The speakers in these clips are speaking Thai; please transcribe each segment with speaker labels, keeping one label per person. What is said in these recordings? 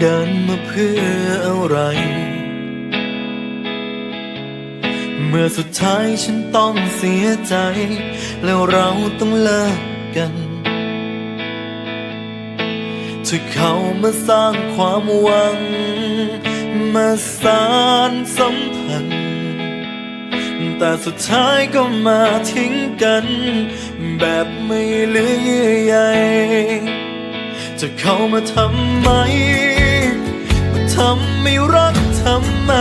Speaker 1: เดินมาเพื่ออะไร เมื่อสุดท้ายฉันต้องเสียใจ แล้วเราต้องเลิกกันที่เขามาสร้างความหวัง มาสานสัมพันธ์ แต่สุดท้ายก็มาทิ้งกัน แบบไม่เหลือเยื่อใยจะเข้ามาทำไมม ทำไม่รักทำไม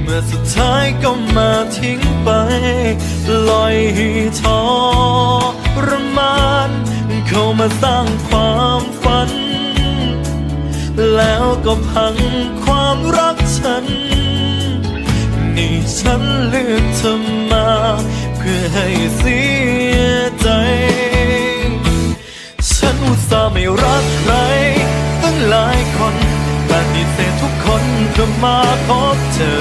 Speaker 1: เมื่อสุดท้ายก็มาทิ้งไป ลอยให้ทรมานเข้ามาสร้างความฝัน แล้วก็พังความรักฉัน นี่ฉันเลือกเธอมา เพื่อให้เสีย ฉันอุตส่าไม่รักใครตั้งหลายคนปฏิเสธทุกคนเพื่อมาพบเธอ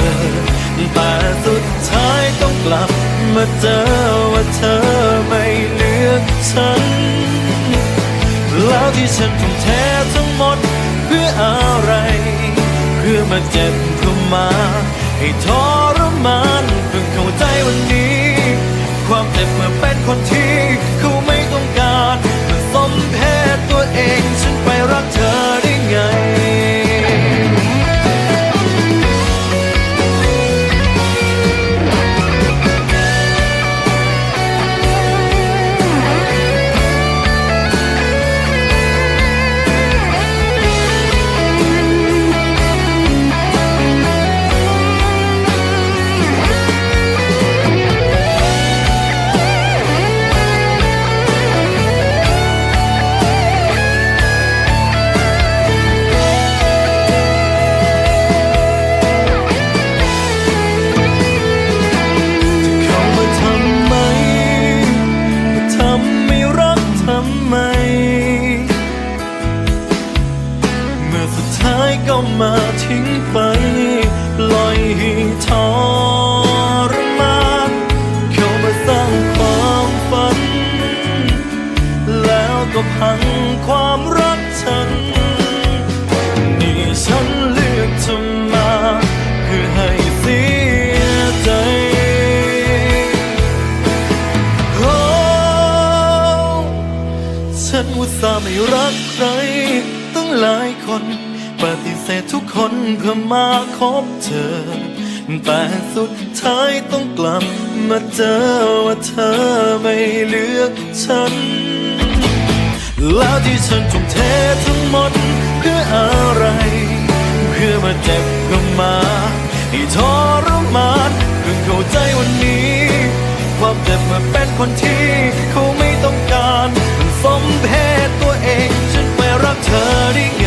Speaker 1: แต่สุดท้ายต้องกลับมาเจอว่าเธอไม่เลือกฉัน แล้วที่ฉันทุ่มเททั้งหมดเพื่ออะไร เพื่อมาเจ็บเพื่อมาให้ทรมานเพิ่งเข้าใจวันนี้ ความเจ็บเมื่อเป็นคนที่ ก็พังความรักฉัน นี่ฉันเลือกเธอมาเพื่อให้เสียใจโอ้ฉันอุตส่าห์ไม่รักใครตั้งหลายคนปฏิเสธทุกคนเพื่อมาคบเธอ แต่สุดท้ายต้องกลับมาเจอว่าเธอไม่เลือกฉัน แล้วที่ฉันทุ่มเททั้งหมดเพื่ออะไร เพื่อมาเจ็บเพื่อมาให้ทรมานเพิ่งเข้าใจวันนี้ ความเจ็บมาเป็นคนที่เขาไม่ต้องการมันสมเพศตัวเอง ฉันไปรักเธอได้ไง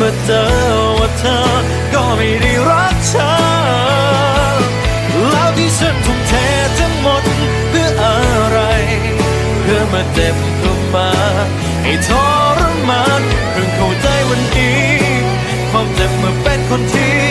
Speaker 1: มาเจอว่าเธอ ก็ไม่ได้รักฉันแล้วที่ฉันทุ่มเททั้งหมดเพื่ออะไร เพื่อมาเจ็บเพื่อมาให้ทรมานเพิ่งเข้าใจวันนี้ ความเจ็บเมื่อเป็นคนที่